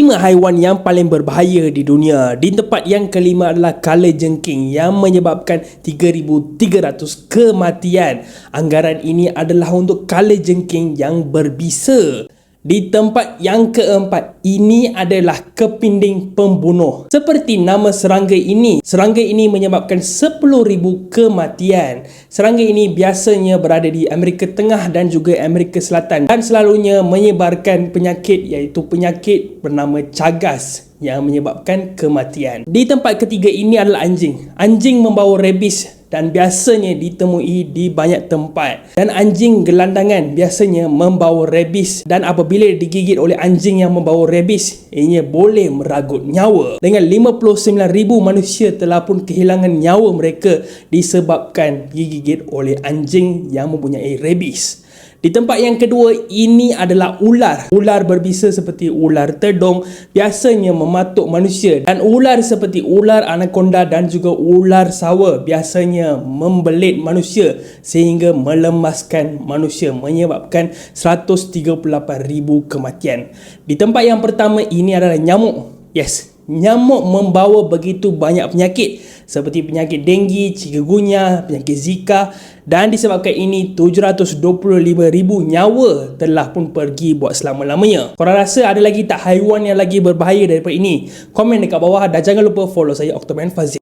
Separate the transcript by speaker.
Speaker 1: Lima haiwan yang paling berbahaya di dunia. Di tempat yang kelima adalah kala jengking yang menyebabkan 3,300 kematian. Anggaran ini adalah untuk kala jengking yang berbisa. Di tempat yang keempat, ini adalah kepinding pembunuh. Seperti nama serangga ini, serangga ini menyebabkan 10,000 kematian. Serangga ini biasanya berada di Amerika Tengah dan juga Amerika Selatan dan selalunya menyebarkan penyakit iaitu penyakit bernama cagas yang menyebabkan kematian. Di tempat ketiga ini adalah anjing. Anjing membawa rabies dan biasanya ditemui di banyak tempat. Dan anjing gelandangan biasanya membawa rabies dan apabila digigit oleh anjing yang membawa rabies, ianya boleh meragut nyawa. Dengan 59,000 manusia telah pun kehilangan nyawa mereka disebabkan digigit oleh anjing yang mempunyai rabies. Di tempat yang kedua, ini adalah ular. Ular berbisa seperti ular tedong biasanya mematuk manusia dan ular seperti ular anaconda dan juga ular sawa biasanya membelit manusia sehingga melemaskan manusia menyebabkan 138,000 kematian. Di tempat yang pertama ini adalah nyamuk. Yes, nyamuk membawa begitu banyak penyakit seperti penyakit denggi, chikungunya, penyakit zika dan disebabkan ini 725,000 nyawa telah pun pergi buat selama-lamanya. Korang rasa ada lagi tak haiwan yang lagi berbahaya daripada ini? Komen dekat bawah dan jangan lupa follow saya Octoman Fazil.